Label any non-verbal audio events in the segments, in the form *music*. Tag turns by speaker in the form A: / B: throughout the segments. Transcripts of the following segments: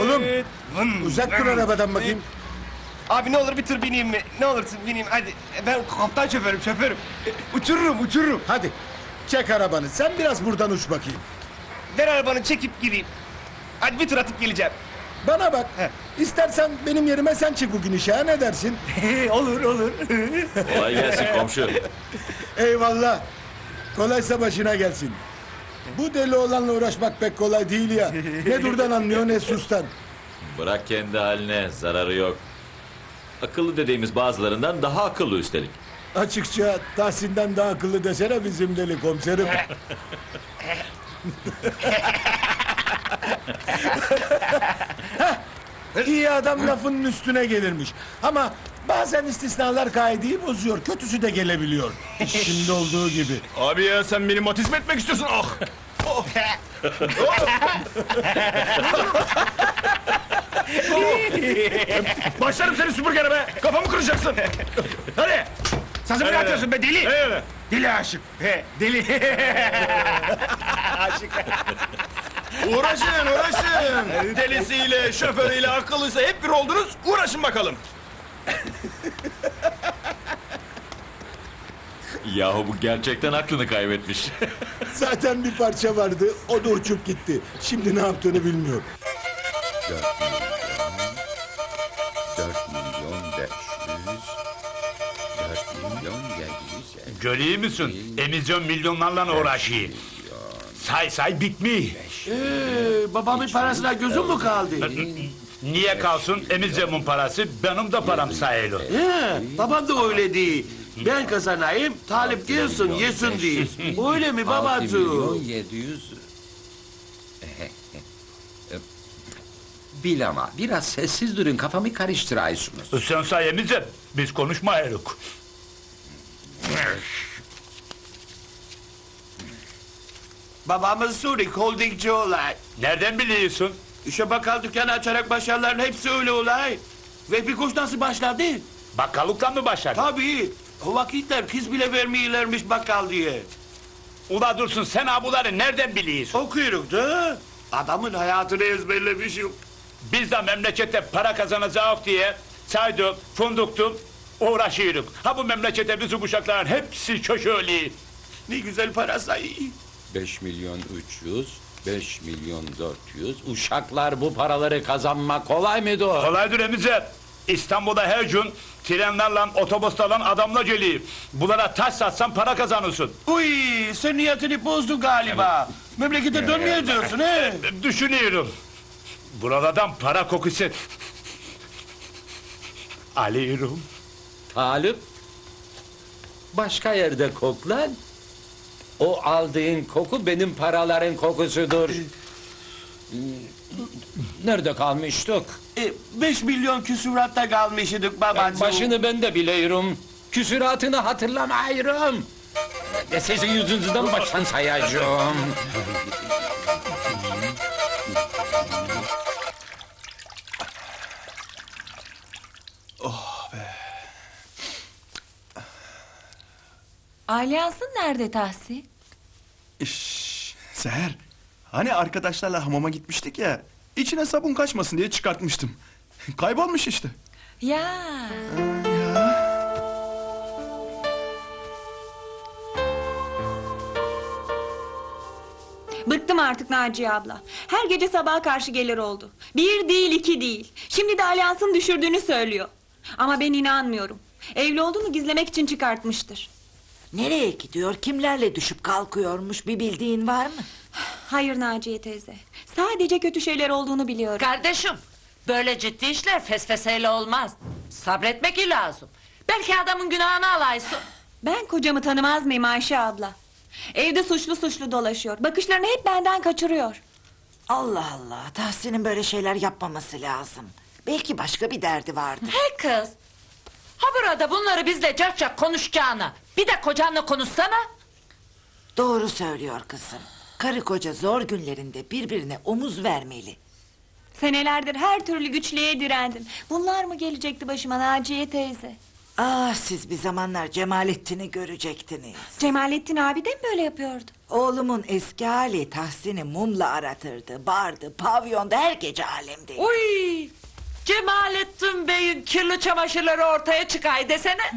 A: Oğlum,
B: Vın,
A: Uzak dur arabadan bakayım.
B: Abi ne olur bir tır bineyim mi? Ne olursun bineyim hadi. Ben kaptan şoförüm şoförüm. Uçururum uçururum.
A: Hadi çek arabanı. Sen biraz buradan uç bakayım.
B: Ver arabanı çekip gireyim. Hadi bir tur atıp geleceğim.
A: Bana bak.
B: He.
A: İstersen benim yerime sen çık bugün işe ha ne dersin? *laughs*
B: olur olur.
C: Kolay gelsin komşu.
A: Eyvallah. Kolaysa başına gelsin. Bu deli olanla uğraşmak pek kolay değil ya. Ne *laughs* durdan anlıyor ne sustan.
C: Bırak kendi haline, zararı yok. Akıllı dediğimiz bazılarından daha akıllı üstelik.
A: Açıkça Tahsin'den daha akıllı desene bizim deli komiserim. *laughs* Heh, İyi adam lafının üstüne gelirmiş. Ama bazen istisnalar kaideyi bozuyor. Kötüsü de gelebiliyor. Şimdi olduğu gibi.
D: Abi ya sen beni matizm etmek istiyorsun. Ah. Oh. Başlarım seni süpürgene be. Kafamı kıracaksın. Hadi.
B: Sen ne atıyorsun be deli?
D: Evet.
B: Deli aşık. He, deli.
D: Uğraşın uğraşın. Delisiyle, şoförüyle, akıllıysa hep bir oldunuz. Uğraşın bakalım.
C: Yahu bu gerçekten aklını kaybetmiş. *laughs*
A: Zaten bir parça vardı. O da uçup gitti. Şimdi ne yaptığını bilmiyor.
E: 4 milyon 500 4 milyon 700
F: Görüyor musun? Emisyon milyonlarla uğraşıyor. Say say bitmiyor.
G: Ee, babamın parasına gözüm mü kaldı?
F: Niye kalsın? Emizyonun parası benim de param sayılır.
G: He, babam da öyle değil. Ben kazanayım, talip gelsin, yesin diye. Öyle mi
E: 6 milyon
G: babacığım?
E: 700 Bil ama biraz sessiz durun kafamı karıştırıyorsunuz.
F: Sen say Emizyon, biz konuşmayırız.
G: Babamın Surik holdingci olay.
F: Nereden biliyorsun?
G: İşe bakkal dükkanı açarak başlayanların hepsi öyle olay. Ve bir kuş nasıl başladı?
F: Bakkallıktan mı başladın?
G: Tabii. O vakitler kız bile vermiyorlarmış bakkal diye.
F: Ula dursun sen abuları nereden biliyorsun?
G: Okuyoruz da. Adamın hayatını ezberlemişim.
F: Biz de memlekette para kazanacağız diye saydık, funduktuk, uğraşıyoruz. Ha bu memlekette bizim uşakların hepsi köşeli.
G: Ne güzel para sayı.
E: 5 milyon 300 5 milyon 400 Uşaklar bu paraları kazanmak kolay mıydı o?
F: Kolaydır Emizyon. İstanbul'da her gün trenlerle, otobüslerle adamla geliyor. Bunlara taş satsan para kazanırsın.
G: Uy, sen niyetini bozdun galiba. Memlekete dönmeyeceksin he?
F: Düşünüyorum. Buralardan para kokusu alıyorum.
E: Talip Başka yerde koklan O aldığın koku benim paraların kokusudur Nerede kalmıştık?
G: E, beş milyon küsuratta kalmıştık babacığım.
E: Başını ben de biliyorum Küsuratını hatırlamıyorum E, Sizin yüzünüzden baştan sayacağım
H: Alyansın nerede Tahsin?
D: Şşş, Seher. Hani arkadaşlarla hamama gitmiştik ya. İçine sabun kaçmasın diye çıkartmıştım. Kaybolmuş işte.
H: Ya.
I: Bıktım artık Naciye abla. Her gece sabaha karşı gelir oldu. Bir değil iki değil. Şimdi de alyansın düşürdüğünü söylüyor. Ama ben inanmıyorum. Evli olduğunu gizlemek için çıkartmıştır.
H: Nereye gidiyor? Kimlerle düşüp kalkıyormuş? Bir bildiğin var mı?
I: Hayır Naciye teyze. Sadece kötü şeyler olduğunu biliyorum.
J: Kardeşim, böyle ciddi işler fesfeseyle olmaz. Sabretmek lazım. Belki adamın günahını alaysın.
I: Ben kocamı tanımaz mıyım Ayşe abla? Evde suçlu suçlu dolaşıyor. Bakışlarını hep benden kaçırıyor.
H: Allah Allah. Tahsin'in böyle şeyler yapmaması lazım. Belki başka bir derdi vardır.
J: He kız. Ha burada bunları bizle cak cak konuşacağına. Bir de kocanla konuşsana.
H: Doğru söylüyor kızım. Karı koca zor günlerinde birbirine omuz vermeli.
I: Senelerdir her türlü güçlüğe direndim. Bunlar mı gelecekti başıma Naciye teyze?
H: Ah siz bir zamanlar Cemalettin'i görecektiniz.
I: Cemalettin abi de mi böyle yapıyordu?
H: Oğlumun eski hali Tahsin'i mumla aratırdı, bağırdı, pavyonda her gece alemdeydi.
J: Uy! Cemalettin Bey'in kirli çamaşırları ortaya çıkay desene.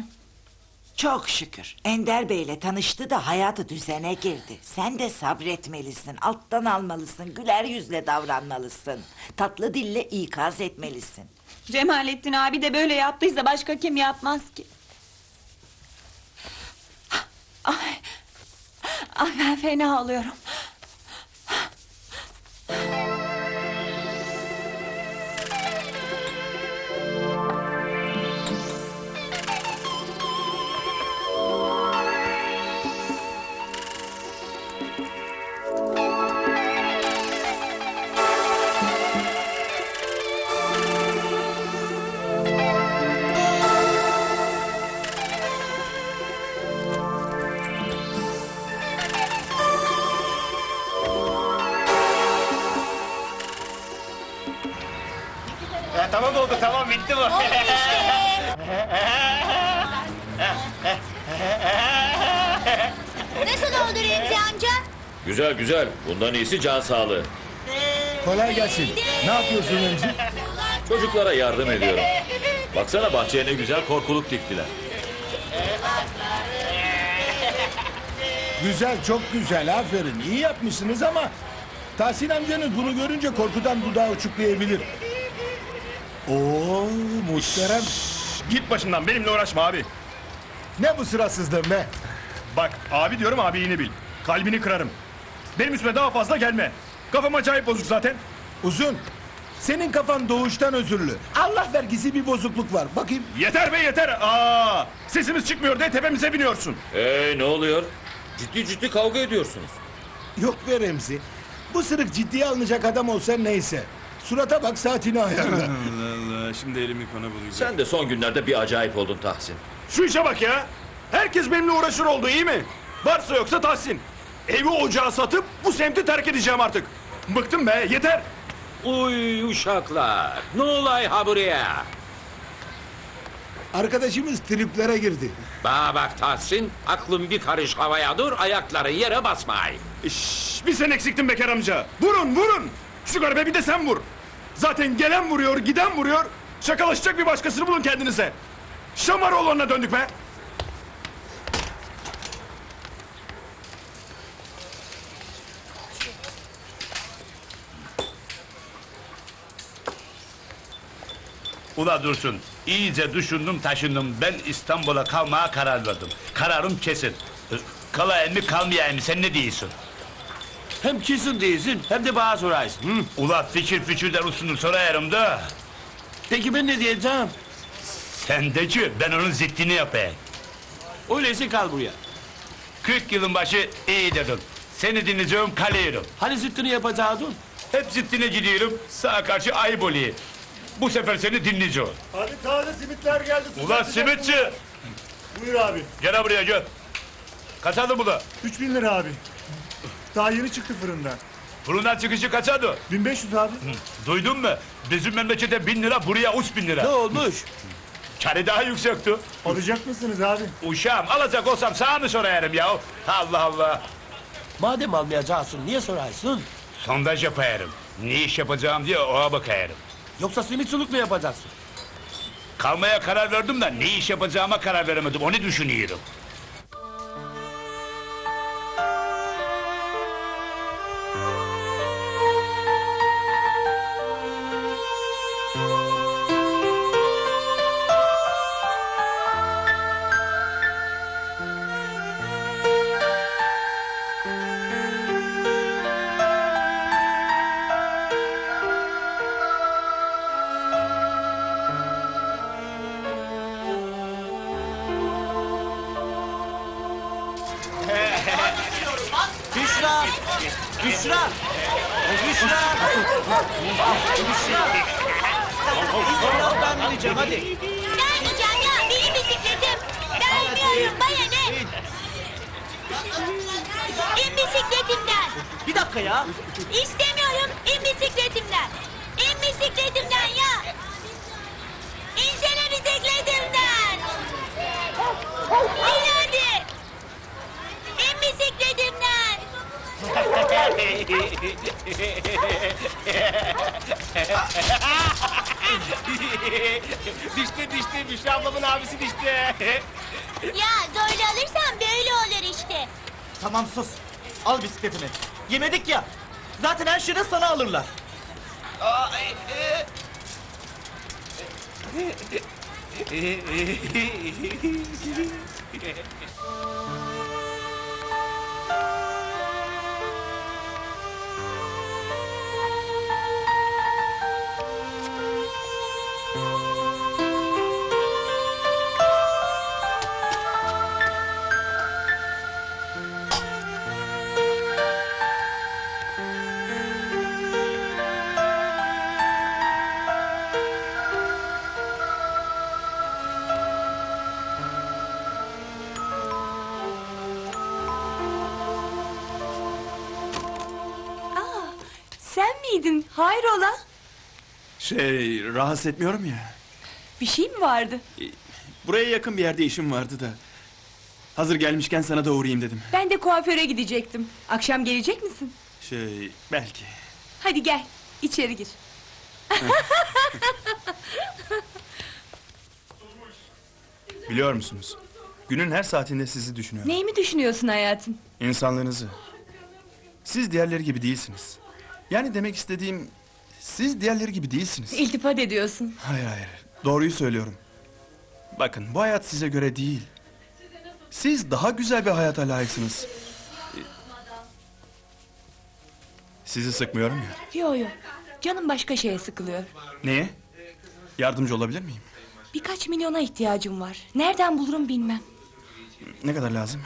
H: Çok şükür. Ender Bey'le tanıştı da hayatı düzene girdi. Sen de sabretmelisin, alttan almalısın, güler yüzle davranmalısın. Tatlı dille ikaz etmelisin.
I: Cemalettin abi de böyle yaptıysa başka kim yapmaz ki? Ay, ay ben fena oluyorum.
C: Güzel güzel. Bundan iyisi can sağlığı.
A: Kolay gelsin. Ne yapıyorsun Remzi?
C: Çocuklara yardım ediyorum. Baksana bahçeye ne güzel korkuluk diktiler.
A: Güzel, çok güzel. Aferin. İyi yapmışsınız ama... Tahsin amcanız bunu görünce korkudan dudağı uçuklayabilir. Oo, muhterem.
D: Git başımdan benimle uğraşma abi.
A: Ne bu sırasızlığın be?
D: Bak abi diyorum abini bil. Kalbini kırarım. Benim üstüme daha fazla gelme. Kafam acayip bozuk zaten.
A: Uzun. Senin kafan doğuştan özürlü. Allah vergisi bir bozukluk var. Bakayım.
D: Yeter be yeter. Aa, sesimiz çıkmıyor diye tepemize biniyorsun.
C: Ee ne oluyor? Ciddi ciddi kavga ediyorsunuz.
A: Yok be Remzi. Bu sırık ciddiye alınacak adam olsa neyse. Surata bak saatini ayarla. *laughs*
D: Allah Allah şimdi elimi kana bulacağım.
C: Sen de son günlerde bir acayip oldun Tahsin.
D: Şu işe bak ya. Herkes benimle uğraşır oldu iyi mi? Varsa yoksa Tahsin. Evi ocağı satıp bu semti terk edeceğim artık. Bıktım be yeter.
E: Uy uşaklar. Ne olay ha buraya?
A: Arkadaşımız triplere girdi.
E: Bana bak Tahsin, aklın bir karış havaya dur, ayakların yere basmay.
D: Şşş, bir sen eksiktin Bekar amca. Vurun vurun. Şu garibe bir de sen vur. Zaten gelen vuruyor giden vuruyor. Şakalaşacak bir başkasını bulun kendinize. Şamaroğlu'na döndük be.
F: Ula Dursun, iyice düşündüm taşındım. Ben İstanbul'a kalmaya karar verdim. Kararım kesin. Kalayım mı kalmayayım mı sen ne diyorsun?
G: Hem kesin değilsin hem de bana sorarsın. Hı?
F: Ula fikir fikirden usundur sorarım da.
G: Peki ben ne diyeceğim?
F: Sen de ki ben onun ziddini yapayım.
G: Öyleyse kal buraya.
F: 40 yılın başı iyi dedim. Seni dinleyeceğim kalıyorum.
G: Hani zıttını yapacaktın?
F: Hep ziddine gidiyorum. Sağa karşı ayıp oluyor. Bu sefer seni dinleyeceğim.
A: Hadi taze simitler geldi.
F: Ulan simitçi!
A: Buyur abi.
F: Gel buraya gel. Kaç aldın bunu?
A: 3000 lira abi. Daha yeni çıktı fırından.
F: Fırından çıkışı kaç aldın?
A: 1500 abi.
F: Duydun mu? Bizim memlekete bin lira, buraya üç bin lira.
G: Ne olmuş?
F: Karı daha yüksekti.
A: Alacak mısınız abi?
F: Uşağım alacak olsam sana mı sorarım ya? Allah Allah.
G: Madem almayacaksın niye sorarsın?
F: Sondaj yaparım. Ne iş yapacağım diye oğa bakarım.
G: Yoksa simitçilik mi yapacaksın?
F: Kalmaya karar verdim de ne iş yapacağıma karar veremedim. Onu düşünüyorum. *laughs*
B: dişte dişte Büşra ablamın abisi dişte.
K: Ya zorla alırsan böyle olur işte.
L: Tamam sus. Al bisikletini. Yemedik ya. Zaten her şeyi de sana alırlar.
B: Aa, e,
M: e. Hayrola?
D: Şey rahatsız etmiyorum ya.
M: Bir şey mi vardı?
D: Buraya yakın bir yerde işim vardı da. Hazır gelmişken sana da uğrayayım dedim.
M: Ben de kuaföre gidecektim. Akşam gelecek misin?
D: Şey belki.
M: Hadi gel, içeri gir. *laughs*
D: Biliyor musunuz? Günün her saatinde sizi düşünüyorum.
M: Neyi mi düşünüyorsun hayatım?
D: İnsanlığınızı. Siz diğerleri gibi değilsiniz. Yani demek istediğim siz diğerleri gibi değilsiniz.
M: İltifat ediyorsun.
D: Hayır hayır. Doğruyu söylüyorum. Bakın bu hayat size göre değil. Siz daha güzel bir hayata layıksınız. Sizi sıkmıyorum ya.
M: Yo yo, canım başka şeye sıkılıyor.
D: Neye? Yardımcı olabilir miyim?
M: Birkaç milyona ihtiyacım var. Nereden bulurum bilmem.
D: Ne kadar lazım?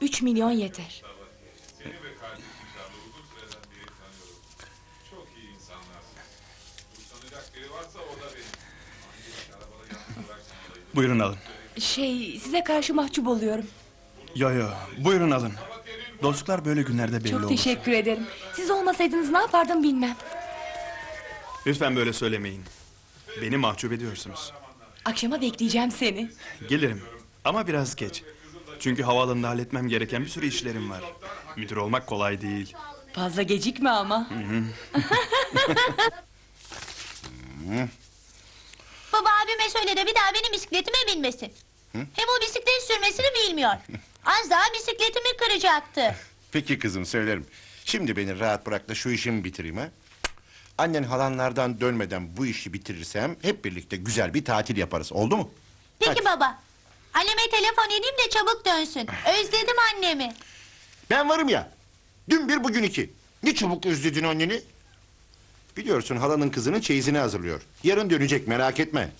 M: Üç milyon yeter.
D: Buyurun alın.
M: Şey, size karşı mahcup oluyorum.
D: Yo yo buyurun alın. Dostluklar böyle günlerde belli
M: Çok
D: olur.
M: teşekkür ederim. Siz olmasaydınız ne yapardım bilmem.
D: Lütfen böyle söylemeyin. Beni mahcup ediyorsunuz.
M: Akşama bekleyeceğim seni.
D: Gelirim ama biraz geç. Çünkü havaalanında halletmem gereken bir sürü işlerim var. Müdür olmak kolay değil.
M: Fazla gecikme ama. *laughs*
K: Baba abime söyle de bir daha benim bisikletime binmesin. Hem o bisiklet sürmesini bilmiyor. Az daha bisikletimi kıracaktı. *laughs*
N: Peki kızım söylerim. Şimdi beni rahat bırak da şu işimi bitireyim ha. Annen halanlardan dönmeden bu işi bitirirsem hep birlikte güzel bir tatil yaparız. Oldu mu?
K: Peki
N: Hadi.
K: baba. Anneme telefon edeyim de çabuk dönsün. Özledim annemi.
N: Ben varım ya. Dün bir bugün iki. Ne çabuk özledin anneni. Biliyorsun halanın kızının çeyizini hazırlıyor. Yarın dönecek merak etme.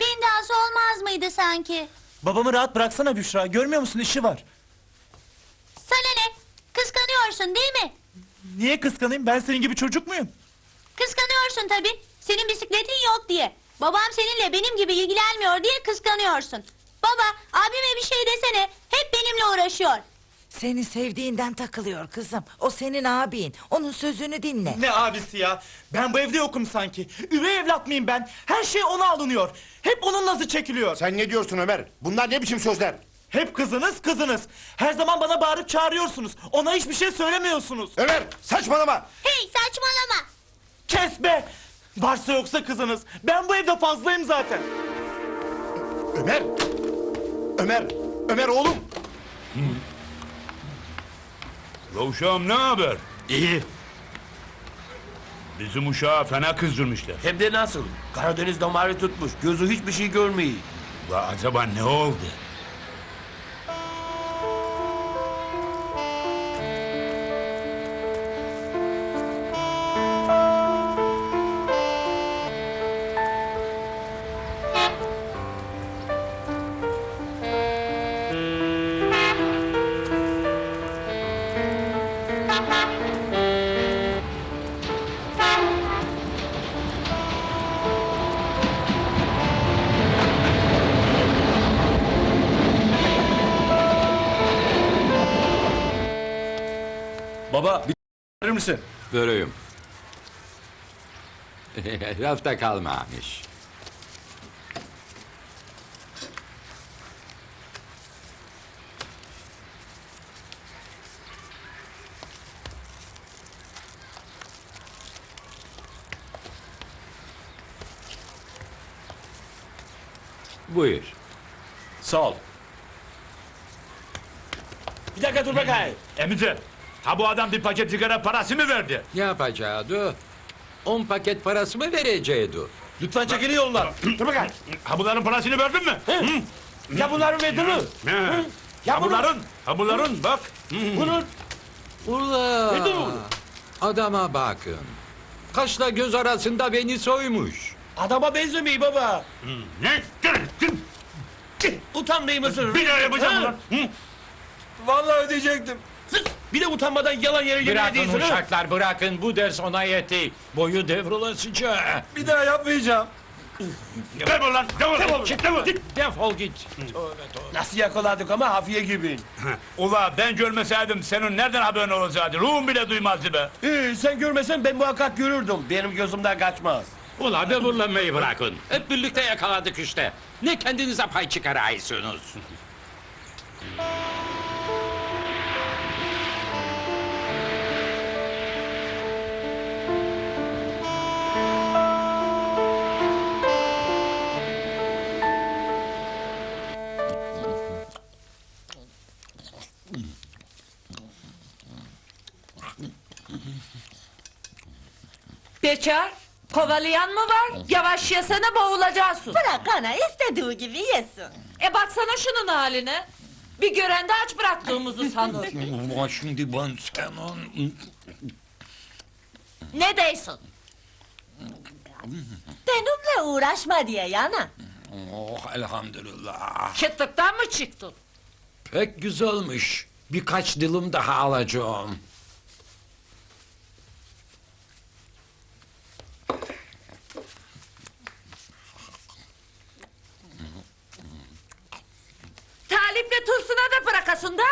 K: Bin dahası olmaz mıydı sanki?
L: Babamı rahat bıraksana Büşra. Görmüyor musun işi var.
K: Sana ne? Kıskanıyorsun değil mi?
L: Niye kıskanayım? Ben senin gibi çocuk muyum?
K: Kıskanıyorsun tabii. Senin bisikletin yok diye. Babam seninle benim gibi ilgilenmiyor diye kıskanıyorsun. Baba abime bir şey desene. Hep benimle uğraşıyor.
H: Seni sevdiğinden takılıyor kızım. O senin abin. Onun sözünü dinle.
L: Ne abisi ya? Ben bu evde yokum sanki. Üvey evlat mıyım ben? Her şey ona alınıyor. Hep onun nazı çekiliyor.
N: Sen ne diyorsun Ömer? Bunlar ne biçim sözler?
L: Hep kızınız kızınız. Her zaman bana bağırıp çağırıyorsunuz. Ona hiçbir şey söylemiyorsunuz.
N: Ömer saçmalama.
K: Hey saçmalama.
L: Kes be! Varsa yoksa kızınız. Ben bu evde fazlayım zaten.
N: Ömer. Ömer. Ömer oğlum.
F: Uşağım ne haber?
G: İyi.
F: Bizim uşağı fena kızdırmışlar.
G: Hem de nasıl? Karadeniz damarı tutmuş. Gözü hiçbir şey görmüyor.
F: La acaba ne oldu?
D: Baba bir verir misin?
E: Börüyüm. *laughs* Rafta kalmamış. Buyur.
D: Sağ ol.
G: Bir dakika dur bakayım.
F: Emice, ha bu adam bir paket sigara parası mı verdi?
E: Yapacağı on paket parası mı vereceğiydi?
G: Lütfen çekilin yollar. dur bakayım.
F: Ha bunların parasını verdin mi?
G: Ya bunları verdin mi?
F: He.
G: Ya
F: bunların, ha bunların bak.
G: Bunun
E: Ula!
G: Verdin mi bunu?
E: Adama bakın. Kaşla göz arasında beni soymuş.
G: adama benzemiyor baba.
F: Ne?
G: Utanmayı mısın?
F: Bir daha yapacağım. Hı?
G: Vallahi ödeyecektim. Sus! Bir de utanmadan yalan yere yemin
E: Bırakın
G: ediyorsun ha?
E: uşaklar bırakın bu ders ona yetti. Boyu devrilasıca.
G: Bir daha yapmayacağım.
F: Defol lan, defol.
G: Defol.
F: Çık, defol. Git.
E: Defol git.
G: Nasıl yakaladık ama hafiye gibi.
F: Ula ben görmeseydim senin nereden haberin olacaktı? Ruhum bile duymazdı be.
G: Ee, sen görmesen ben muhakkak görürdüm. Benim gözümden kaçmaz.
E: Ula böbürlenmeyi bırakın. Hep birlikte yakaladık işte. Ne kendinize pay çıkarıyorsunuz?
J: Bekar, kovalayan mı var? Yavaş yesene boğulacaksın.
H: Bırak ana istediği gibi yesin.
J: E baksana şunun haline. Bir gören de aç bıraktığımızı *laughs* sanır.
E: Ulan şimdi ben senin...
J: ne değilsin?
H: Benimle uğraşma diye yana.
E: Oh elhamdülillah.
J: Çıtlıktan mı çıktın?
E: Pek güzelmiş. Birkaç dilim daha alacağım.
J: Talip'le Tursun'a da bırakasın da.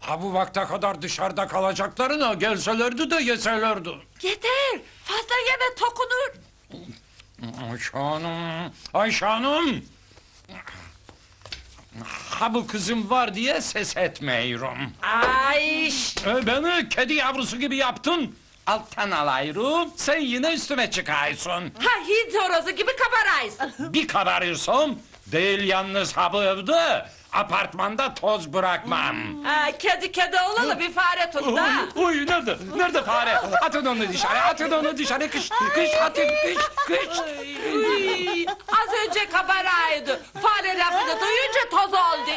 E: Ha bu vakte kadar dışarıda kalacaklarına gelselerdi de yeselerdi.
J: Yeter. Fazla yeme tokunur.
E: Ayşe Hanım, Ayşe Hanım. Ha bu kızım var diye ses etmiyorum.
J: Ay.
E: E, beni kedi yavrusu gibi yaptın. Alttan alayım, sen yine üstüme çıkarsın.
J: Ha Hint horozu gibi kabarayız.
E: Bir kabarırsam, değil yalnız ha bu evde, apartmanda toz bırakmam.
J: Ha, kedi kedi olalı bir fare tut da. *laughs*
E: Uy nerede? Nerede fare? Atın onu dışarı, atın onu dışarı. Kış, kış, atın, kış, kış.
J: Uy, Az önce kabaraydı. Fare lafını duyunca toz oldu.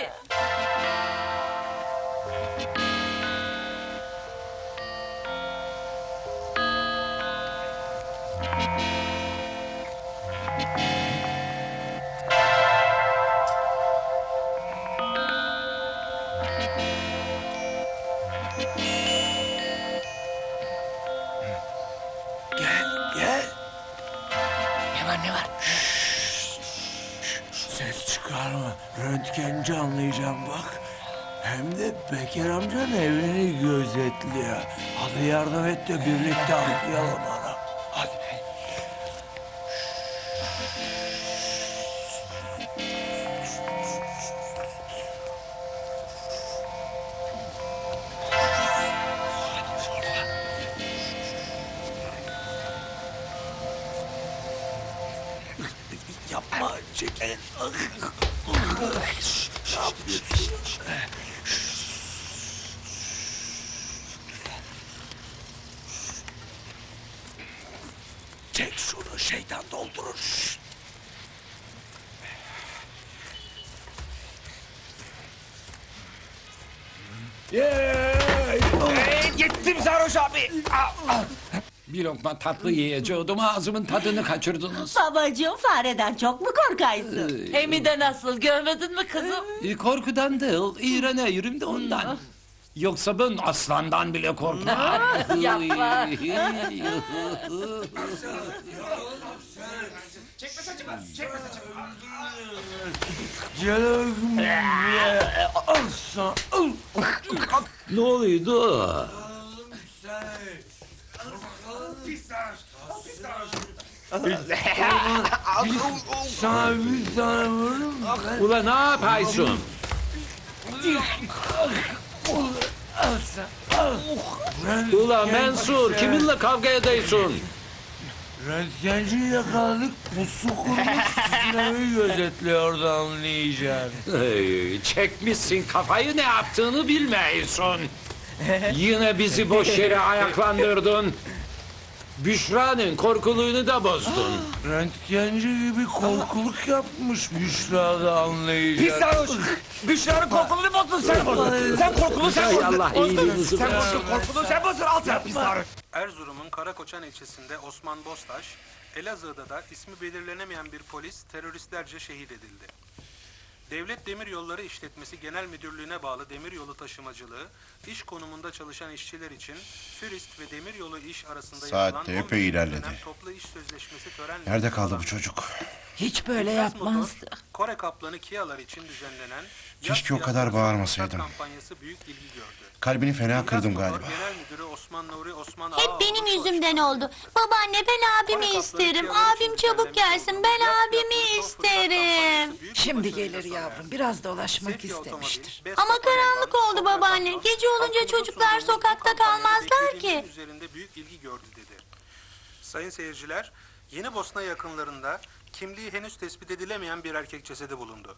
G: De birlikte atlayalım ona. Hadi. Yapma çek el. Ne yapıyorsun?
E: Lokma tatlı yiyeceğim, ağzımın tadını kaçırdınız.
H: Babacığım fareden çok mu korkaysın?
J: Emi de nasıl görmedin mi kızım?
E: E, korkudan değil, iğreniyorum de ondan. Yoksa ben aslandan bile korkmam. *laughs*
J: Yapma.
G: Canım. Al sana. Al.
E: ne oluyordu?
G: Sana bir tane vururum.
E: Ula ne yapıyorsun? Ula Mensur, kiminle kavga ediyorsun?
G: Röntgenci yakaladık. Bu su kurmuş. Sinan'ı gözetliyordu anlayacaksın.
E: Hey, çekmişsin kafayı ne yaptığını bilmiyorsun. Yine bizi boş yere ayaklandırdın. Büşra'nın korkuluğunu da bozdun. *gasps*
G: Röntgenci gibi korkuluk yapmış Büşra da.
L: Pis sarhoş. Büşra'nın korkuluğunu bozdun sen bozdun. Sen korkuluğu sen bozdun.
E: Allah
L: Bozdun.
E: iyiliğinizi
L: Sen
E: versin.
L: bozdun korkuluğu sen bozdun. Al sen pis sarhoş.
O: Erzurum'un Karakoçan ilçesinde Osman Bostaş, Elazığ'da da ismi belirlenemeyen bir polis teröristlerce şehit edildi. Devlet Demiryolları İşletmesi Genel Müdürlüğü'ne bağlı demiryolu taşımacılığı, iş konumunda çalışan işçiler için Firist ve Demiryolu iş arasında
N: Saat
O: yapılan
N: de
O: 15
N: epey ilerledi.
O: toplu iş sözleşmesi törenle
N: Nerede kaldı bu çocuk?
H: Hiç böyle yapmazdı.
O: Kore Kaplanı Kia'lar için düzenlenen
N: Keşke o kadar bağırmasaydım.
O: kampanyası büyük ilgi gördü.
N: Kalbini fena kırdım galiba.
O: Genel Müdürü Osman Nuri Osman
K: Hep benim yüzümden oldu. Babaanne ben abimi isterim. Abim çabuk gelsin. Ben abimi isterim.
H: Şimdi gelir yavrum. Biraz dolaşmak istemiştir.
K: Ama karanlık oldu babaanne. Gece olunca çocuklar sokakta kalmazlar ki.
O: Üzerinde büyük ilgi gördü dedi. Sayın seyirciler, Yeni Bosna yakınlarında kimliği henüz tespit edilemeyen bir erkek cesedi bulundu.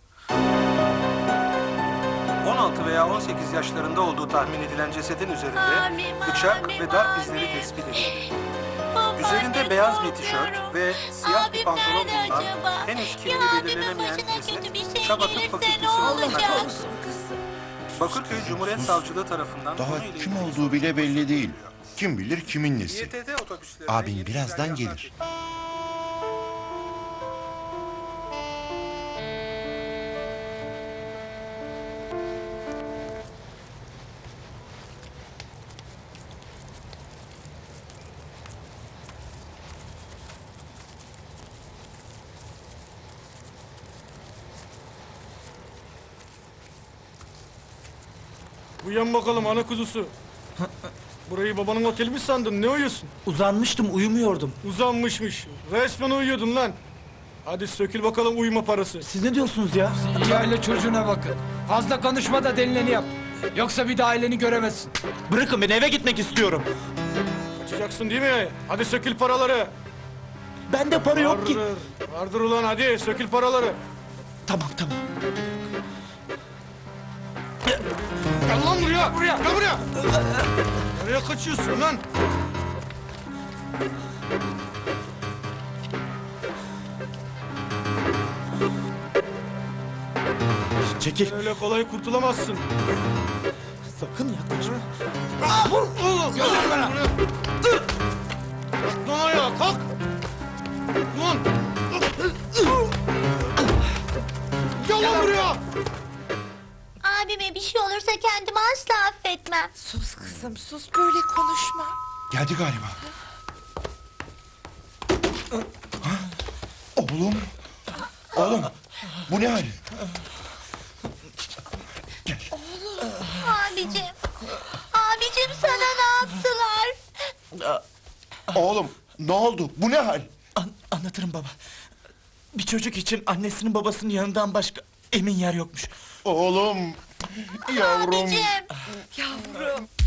O: 16 veya 18 yaşlarında olduğu tahmin edilen cesedin üzerinde
K: Abim,
O: bıçak ve darp izleri tespit edildi.
K: Babaanne,
O: Üzerinde beyaz bir tişört
K: korkuyorum.
O: ve siyah bir
K: Abim
O: pantolon
K: nerede
O: bulunan
K: acaba?
O: henüz
K: Ya
O: kimliği
K: abimin
O: belirlenemeyen
K: başına
O: ceset
K: kötü bir şey
O: Çaba Tıp
K: gelirse olacak?
O: Bakırköy Cumhuriyet Savcılığı tarafından
N: Daha kim
O: ilgili
N: olduğu bile belli değil. Kim bilir kimin nesi.
O: Otobüslerine
N: Abin birazdan gelir.
P: Uyan bakalım ana kuzusu. Burayı babanın oteli mi sandın? Ne uyuyorsun?
L: Uzanmıştım uyumuyordum.
P: Uzanmışmış. Resmen uyuyordun lan. Hadi sökül bakalım uyuma parası.
L: Siz ne diyorsunuz ya?
Q: İyi aile çocuğuna bakın. Fazla konuşma da denileni yap. Yoksa bir daha aileni göremezsin.
L: Bırakın beni eve gitmek istiyorum.
P: Kaçacaksın değil mi? Hadi sökül paraları.
L: Bende para yok ki.
P: Vardır. Vardır ulan hadi sökül paraları.
L: Tamam tamam.
P: Buraya. Buraya. Gel buraya. Nereye kaçıyorsun lan?
L: Çekil.
P: Öyle kolay kurtulamazsın.
L: Sakın yaklaşma.
P: Vur oğlum. Lan bana. Kalk lan ayağa kalk. Lan.
K: Şey olursa kendimi asla affetmem.
H: Sus kızım sus böyle konuşma.
N: Geldi galiba. Ha? Oğlum. Oğlum. Bu ne hal?
K: Abicim. Abicim sana ne yaptılar?
N: Oğlum ne oldu? Bu ne hal?
L: An- anlatırım baba. Bir çocuk için annesinin babasının yanından başka emin yer yokmuş.
N: Oğlum. Yavrum.
K: Abicim.
H: Yavrum.